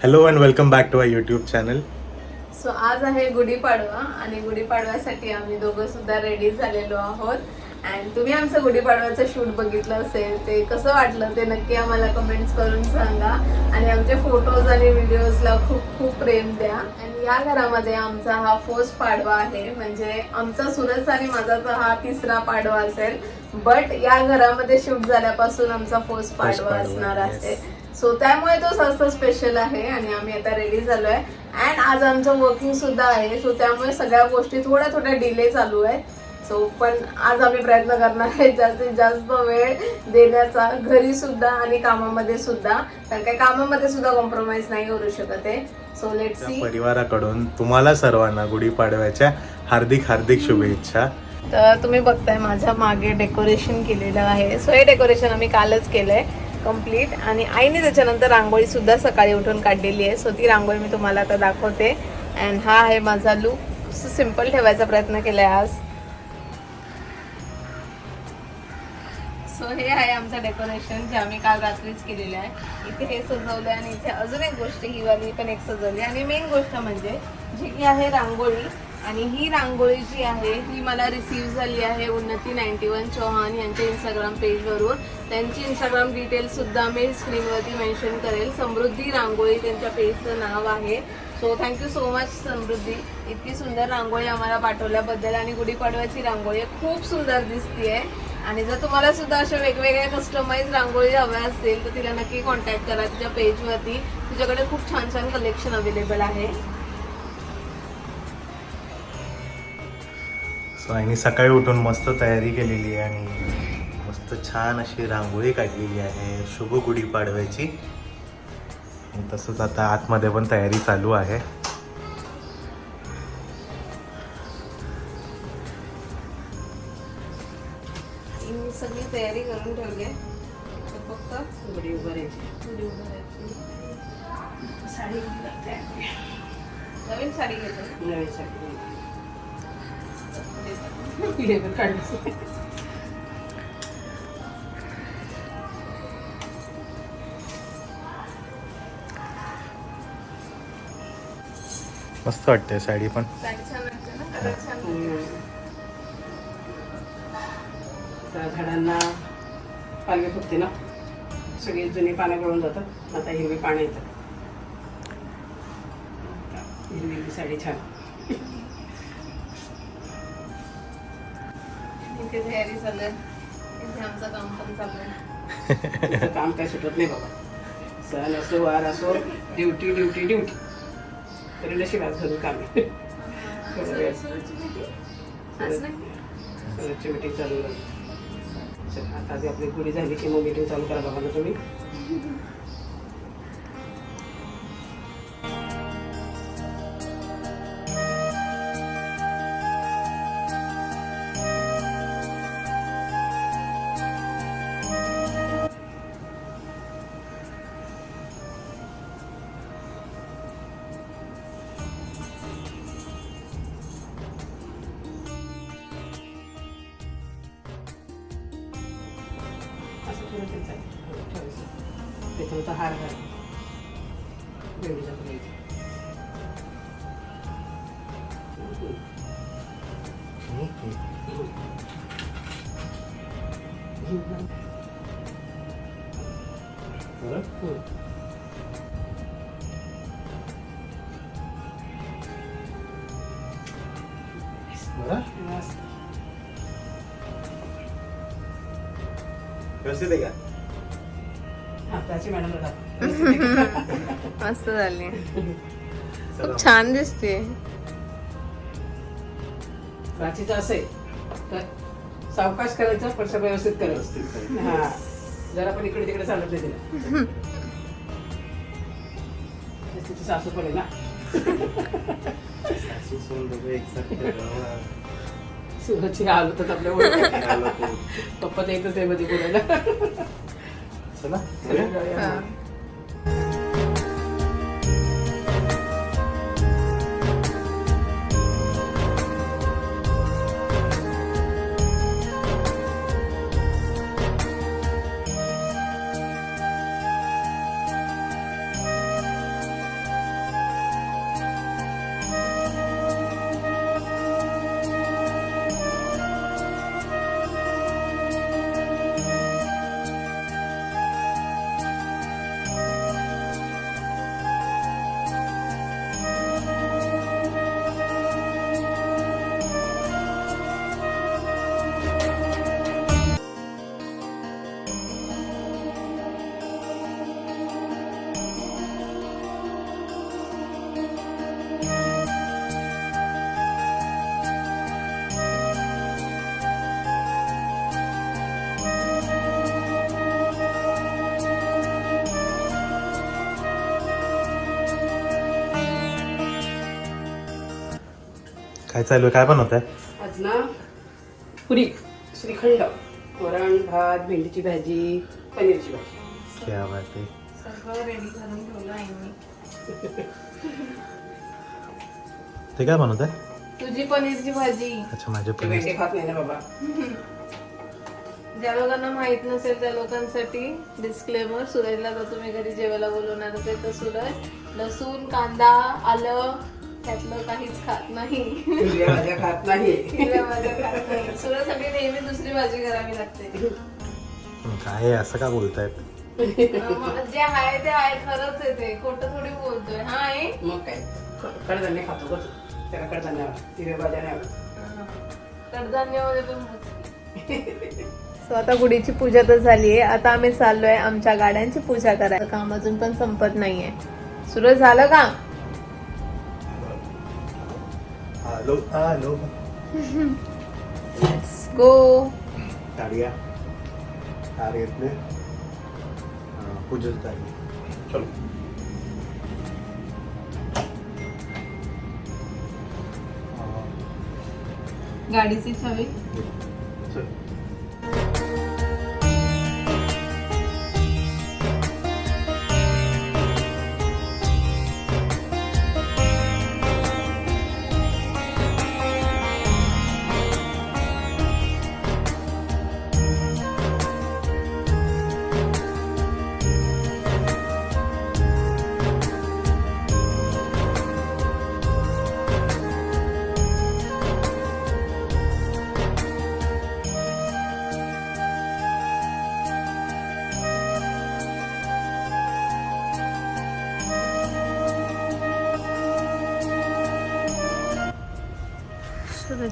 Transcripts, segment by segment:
Hello and welcome back to I YouTube channel so आज आहे गुढीपाडवा आणि गुढीपाडव्यासाठी आम्ही दोघं सुद्धा रेडी झालेलो आहोत. अँड तुम्ही आमचं गुढीपाडव्याचं शूट बघितलं असेल ते कसं वाटलं ते नक्की आम्हाला कमेंट्स करून सांगा. आणि आमचे फोटोज आणि व्हिडिओजला खूप खूप प्रेम द्या. आणि या घरामध्ये आमचा हा फर्स्ट पाडवा आहे. म्हणजे आमचा सुरज आणि माझा तर हा तिसरा पाडवा असेल. बट या घरामध्ये शूट झाल्यापासून आमचा फर्स्ट पाडवा असणार. आहे. सो त्यामुळे तो जास्त स्पेशल आहे आणि आम्ही आता रेडी झालोय. अँड आज आमचं वर्किंग सुद्धा आहे. सो त्यामुळे सगळ्या गोष्टी थोड्या थोड्या डिले चालू आहेत. सो पण आज आम्ही प्रयत्न करणार आहे जास्तीत जास्त वेळ देण्याचा घरी सुद्धा आणि कामामध्ये सुद्धा. कारण काय कामामध्ये सुद्धा कॉम्प्रोमाइज नाही करू शकत आहे. सो लेट सी परिवाराकडून तुम्हाला सर्वांना गुढीपाडव्याच्या हार्दिक हार्दिक शुभेच्छा. तर तुम्ही बघताय माझ्या मागे डेकोरेशन केलेलं आहे. सो हे डेकोरेशन आम्ही कालच केलंय. कंप्लीट आणि आईने त्याच्यानंतर रांगोळीसुद्धा सकाळी उठून काढलेली आहे. सो ती रांगोळी मी तुम्हाला आता दाखवते. अँड हा आहे माझा लुक सिंपल ठेवायचा प्रयत्न केला आहे आज. सो हे आहे आमचं डेकोरेशन जे आम्ही काल रात्रीच केलेलं आहे. इथे हे सजवलं आणि इथे अजून एक गोष्ट ही वाली पण एक सजवली. आणि मेन गोष्ट म्हणजे जी की आहे रांगोळी आणि ही रांगोळी जी आहे ही मला रिसीव्ह झाली आहे उन्नती नाईन्टी वन चौहान यांच्या इंस्टाग्राम पेजवरून त्यांची इंस्टाग्राम डिटेल्ससुद्धा मी स्क्रीनवरती मेन्शन करेल. समृद्धी रांगोळी त्यांच्या पेजचं नाव आहे. So thank you so much Samruddhi. इतकी सुंदर रांगोळी आम्हाला पाठवल्याबद्दल आणि गुढीपाडव्याची रांगोळी खूप सुंदर दिसतीये. आणि जर तुम्हाला सुद्धा अशा वेगवेगळ्या कस्टमाइज रांगोळी हव्या असतील तर तिला नक्की कॉन्टॅक्ट करा तिच्या पेजवरती तुझ्याकडे खूप छान छान कलेक्शन अवेलेबल आहे. सो आईने सकाळी उठून मस्त तयारी केलेली आहे आणि मस्त छान अशी रांगोळी काढलेली आहे. शुभ गुढीपाडव्याची आणि तसंच आता आतमध्ये पण तयारी चालू आहे. सगळी तयारी करून ठेवली आहे. फक्त गुढी उभारायची. गुढी उभारायची. साडी आहे. नवीन साडी घेतो? नवीन साडी मस्त वाटते साडी पण. साडी छान वाटते ना? कलर छान वाटते. त्या झाडांना पालवी फुटते ना? सगळी जुनी पानं गळून जातात. आता हिरवी पानं येतात. हिरवी हिरवी साडी छान. तयारी चालू आहे. आमचं काम पण चालू आहे. तिचं काम काय सुटत नाही बाबा. सण असो वार असो ड्युटी ड्युटी ड्युटी. तरी नशीब आज घरून काम आहे? सणाची मीटिंग चालू चल, आता आधी आपली गुढी झाली की मग मीटिंग चालू करा बाबा तुम्ही. असं थोडं ते चालेल ठेवायचं त्याच्यानंतर हार घाल बेडीच्या फुलाची मस्त. व्यवस्थित आहे का. मस्त झाली. खूप छान दिसते प्राचीचं असं आहे. तर सावकाश करायचं पण सगळं व्यवस्थित करायचं. हा. जरा पण इकडे तिकडे चालत नाही तिला तेच सासू पण आहे ना. सासू सून दोघं एकसारखे सुरतची हाल होतात आपल्या आलो. पप्पा तर एकच आहे मध्ये बोलायला. चला काय चालू आहे? काय बनवत आहे आज ना पुरी श्रीखंड वरण भात भेंडीची भाजी पनीरची भाजी. क्या बात आहे. सगळं रेडी करून ठेवलं आहे मी. ते काय बनवत आहे तुझी पनीरची भाजी. अच्छा माझे ते पनीर. भेंडी खात नाही ना बाबा. ज्या लोकांना माहीत नसेल त्या लोकांसाठी डिस्क्लेमर सुरजला जर तुम्ही घरी जेवायला बोलवणार असेल तर सुरज लसूण कांदा आलं त्यातलं काहीच खात नाही. हिरव्या भाज्या खात नाही. हिरव्या भाज्या खात नाही. नेहमी दुसरी भाजी करावी लागते. काय असं का बोलतायत? जे आहे ते आहे खरंच आहे ते. खोटं थोडी बोलतोय. हा आहे मग काय? क- कडधान्य खातो का तू? त्याला कडधान्य आवडतं. हिरव्या भाज्या नाही आवडत. कडधान्यामध्ये पण सो आता गुढीची पूजा तर झाली आहे आता आम्ही चाललोय आमच्या गाड्यांची पूजा करायला. काम अजून पण संपत नाहीये. सुरू झालं का हॅलो हॅलो गो गाड्या कार घेतले पूजन तारी चलो गाडीची छवी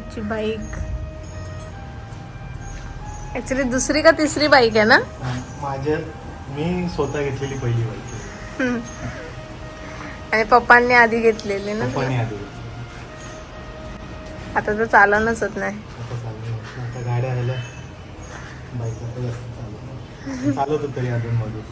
सुरतची बाईक. ऍक्च्युली दुसरी का तिसरी बाईक आहे ना? माझ्या मी स्वतः घेतलेली पहिली बाईक आणि पप्पांनी आधी घेतलेली ना पप्पाने आधी आता तर चालवणच होत नाही. आता गाड्या आल्या. बाईक आता जास्त चालू चालवतो तरी अजून मधून.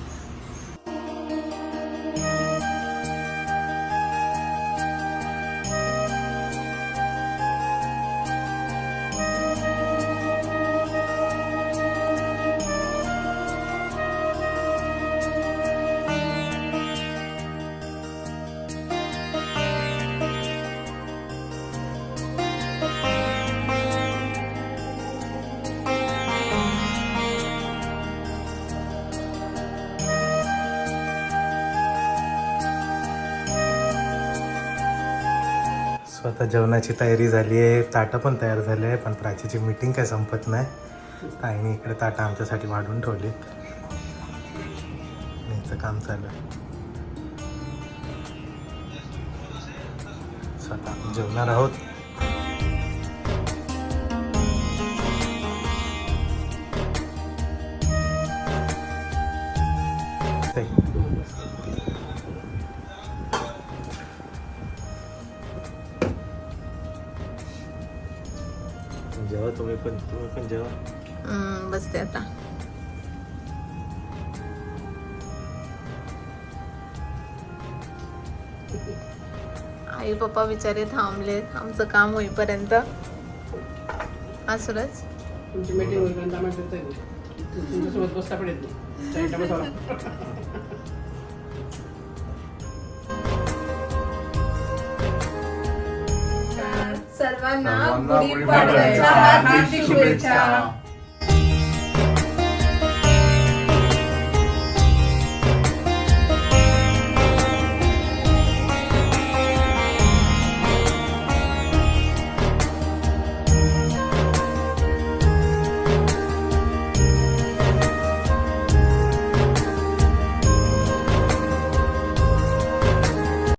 स्वतः जेवणाची तयारी झाली आहे. ताटं पण तयार झाले आहे पण प्राचीची मीटिंग काय संपत नाही. ताईने इकडे ताटं आमच्यासाठी वाढून ठेवली यांचं काम चालू आहे. स्वतः जेवणार आहोत. जेव्हा तुम्ही पण तुम्ही पण जेव्हा. हम्म, बसते आता. आई पप्पा बिचारे थांबले आमचं काम होईपर्यंत. हा सुरज? तुमची मीटिंग होईपर्यंत आम्हाला तुमच्यासोबत बसता पण येत नाही. साईडला बसावं लागतं. सर्वांना गुढीपाडव्याच्या हार्दिक शुभेच्छा.